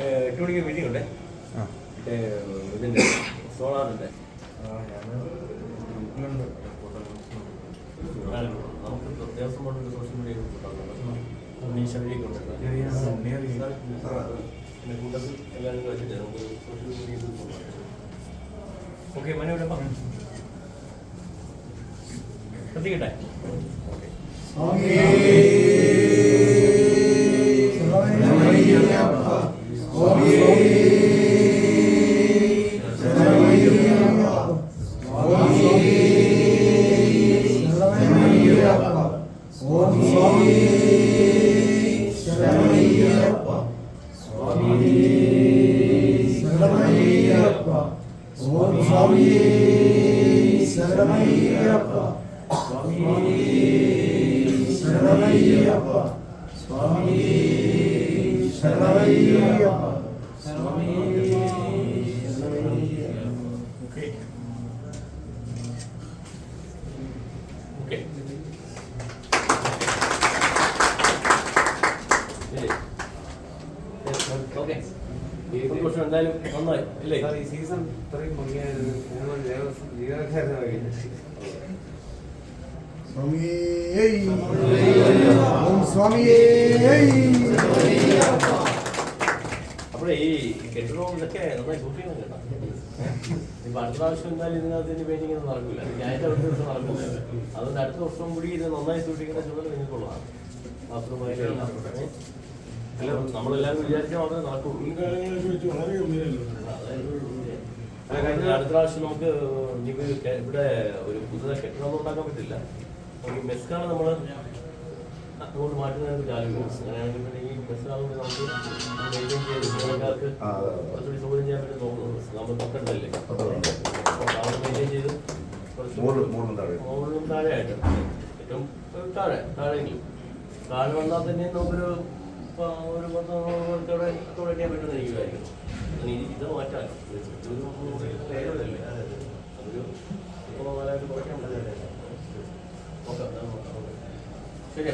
എട്ട് മണിക്ക് മീറ്റിംഗ് ഉണ്ടേ? ഇതിന്റെ സോളാറിന്റെ നമുക്ക് ദേവസ്വം ബോർഡിന്റെ സോഷ്യൽ മീഡിയ ഉണ്ണീഷ് അവരെയൊക്കെ ഉണ്ടല്ലോ പിന്നെ കൂട്ടത്തിൽ എല്ലാവരും വെച്ചിട്ട് നമുക്ക് സോഷ്യൽ മീഡിയയിൽ ഓക്കെ മനോരമ ശ്രദ്ധിക്കട്ടെ? ഓക്കെ ഓം ഓക്കെ എന്തായാലും നന്നായി. ഇല്ലേ? ഈ സീസൺ ഇത്രയും ഭംഗിയായിരുന്നു ജീവനക്കാരനെ വൈകിട്ട് സ്വാമിയേ ഓം സ്വാമിയേ അപ്പോഴേ ഈ കെട്ടിടവും ഇതൊക്കെ നന്നായി സൂക്ഷിക്കണം കേട്ടോ. ഇപ്പൊ അടുത്ത പ്രാവശ്യം എന്തായാലും ഇതിനകത്ത് പെയിന്റിംഗ് ഒന്നും നടക്കില്ല. ഒരു ദിവസം നടക്കില്ല. അതുകൊണ്ട് അടുത്ത വർഷം കൂടി ഇത് നന്നായി സൂക്ഷിക്കുന്ന ചുമതല നിങ്ങൾക്കുള്ളതാണ്. ഏ? അല്ല നമ്മളെല്ലാവരും അടുത്ത പ്രാവശ്യം നമുക്ക് ഇനിയിപ്പോ ഇവിടെ ഒരു പുതിയ കെട്ടിടം ഉണ്ടാക്കാൻ പറ്റില്ല. നമുക്ക് മെസ്സാണ് നമ്മൾ അങ്ങോട്ട് മാറ്റുന്നതിന് ചാലും അങ്ങനെയാണെങ്കിൽ പിന്നെ ഈ മെസ്സാകുമ്പോൾ നമുക്ക് മെയിന്റെയിൻ ചെയ്ത് ജീവനക്കാർക്ക് ആ, അതെ, അതെ. കുറച്ചുകൂടി സൗകര്യം ചെയ്യാൻ വേണ്ടി നോക്കുന്നത് നമ്മൾ തൊട്ടണ്ടല്ലേ തൊട്ടടുണ്ട്. അപ്പോൾ മെയിന്റെയിൻ ചെയ്ത് മുകളിൽ മുകളിലും താഴെ. മുകളിലും താഴെയായിട്ട്. ഏറ്റവും താഴെ താഴെയെങ്കിലും. താഴെ വന്നാൽ തന്നെ നമുക്കൊരു ഒരു പത്ത് പേർക്കവിടെ അക്കോമഡേറ്റ് ചെയ്യാൻ പറ്റുന്ന ഇത് മാറ്റാൻ പേരല്ലേ അതൊരു ഇപ്പോൾ നാലായിട്ട് കുറയ്ക്കാൻ പറ്റില്ല ഓക്കെ ശരി